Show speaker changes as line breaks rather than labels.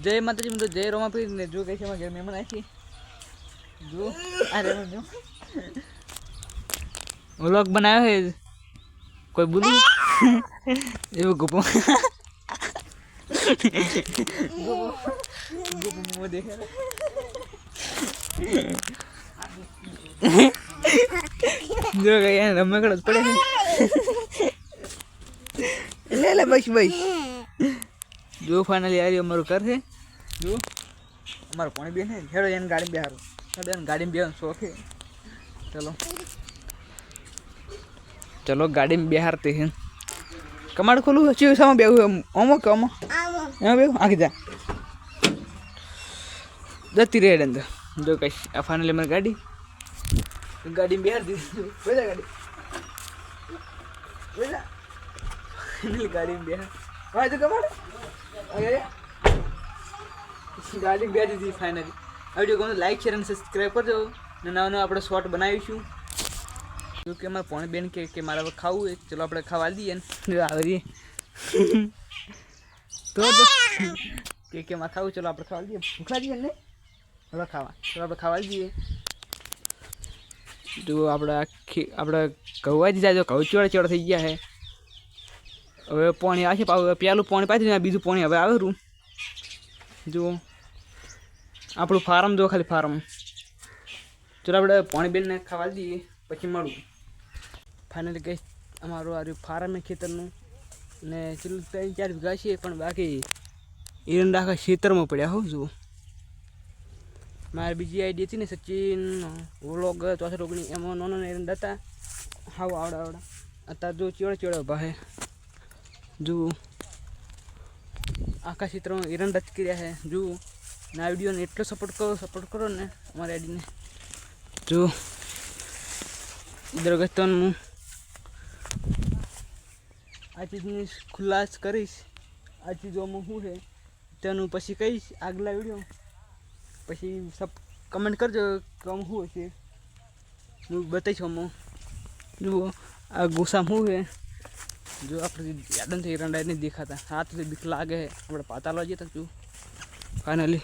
જય માતાજી મિત્રો જય રોમાપીર ને જો કઈ છે એમાં ઘેર મહેમાન જો અરે જો વ્લોગ બનાવ્યો હે કોઈ બોલું એવું ગુપો ગુપો દેખે જો એને રમકડો પડે છે લે લે બસ બસ જો ફાઇનલી આવી અમારું ઘર છે. જો અમારું પાણી બેન છે હેડો એને ગાડી બેહારો. બેન ગાડીમાં બેહવાનો શોખ. ચલો. ચલો ગાડીમાં બેહારતી છે કમાડ ખોલું ચીવ સામે બેહું અમો કે અમો એમાં બેહું? આખી જા. જતી રહે અંદર જો કઈ આ ફાઇનલી અમારી ગાડી. ગાડીમાં બેહાર દીધી બેજા ગાડી. ફાઇનલી ગાડીમાં બેહાર. હા તો કમાડ. ગાડી બે દીધી ફાઇનલી આ વીડિયો ગમે લાઈક શેર અને સબસ્ક્રાઈબ કરજો. ને નવા નવા આપણે શોર્ટ બનાવીશું. જો કે અમારે પોણે બેન કે કે મારા ખાવું હોય ચલો આપણે ખાવા દઈએ ને. આવી તો તો કે કે માં ખાવું ચલો આપણે ખાવા દઈએ. ભૂખ લાગી ને? હવે ખાવા. ચલો આપણે ખાવા દઈએ. જો આપણે આખી આપણે ઘઉં જ જાય ઘઉં ચોડા ચોડા થઈ ગયા છે. હવે પાણી આ છે પહેલું પાણી પાછી બીજું પાણી હવે આવેરું જુઓ. આપણું ફાર્મ જો ખાલી ફાર્મ. ચલો આપણે પાણી બેલને ખાવા દઈએ, પછી મળું. ફાઇનલી ગઈ અમારું આ ફાર્મ છે ખેતરનું. ને ચલું ત્રણ ચાર વીઘા છે, પણ બાકી એરંડા આખા ખેતરમાં પડ્યા હોઉં જુઓ. મારી બીજી આઈડી હતી ને સચિન, વ્લોગ ચોસઠ ઓગણી એમાં નાના એરંડા હતા હાવ આવડા આવડા. અત્યારે જો ચેવડે ઊભા છે. જુઓ આખા ક્ષેત્રમાં એરંડા જ કર્યા છે જુઓ ને આ વિડીયોને એટલો સપોર્ટ કરો સપોર્ટ કરો ને અમારા આઈડીને જો દરગસ્તન હું આ ચીજની ખુલાસ કરીશ આ ચીજોમાં શું છે તેનું પછી કહીશ આગલા વીડિયો પછી સબ કમેન્ટ કરજો કે આમ શું હશે હું બતાવીશ આમાં જુઓ આ ગુસ્સા શું છે જો આપણે યાદન થઈ રંડાઈ નહીં દેખાતા. હાથ બીક લાગે આપણે પાતાલો જઈએ તો શું? ફાઇનલી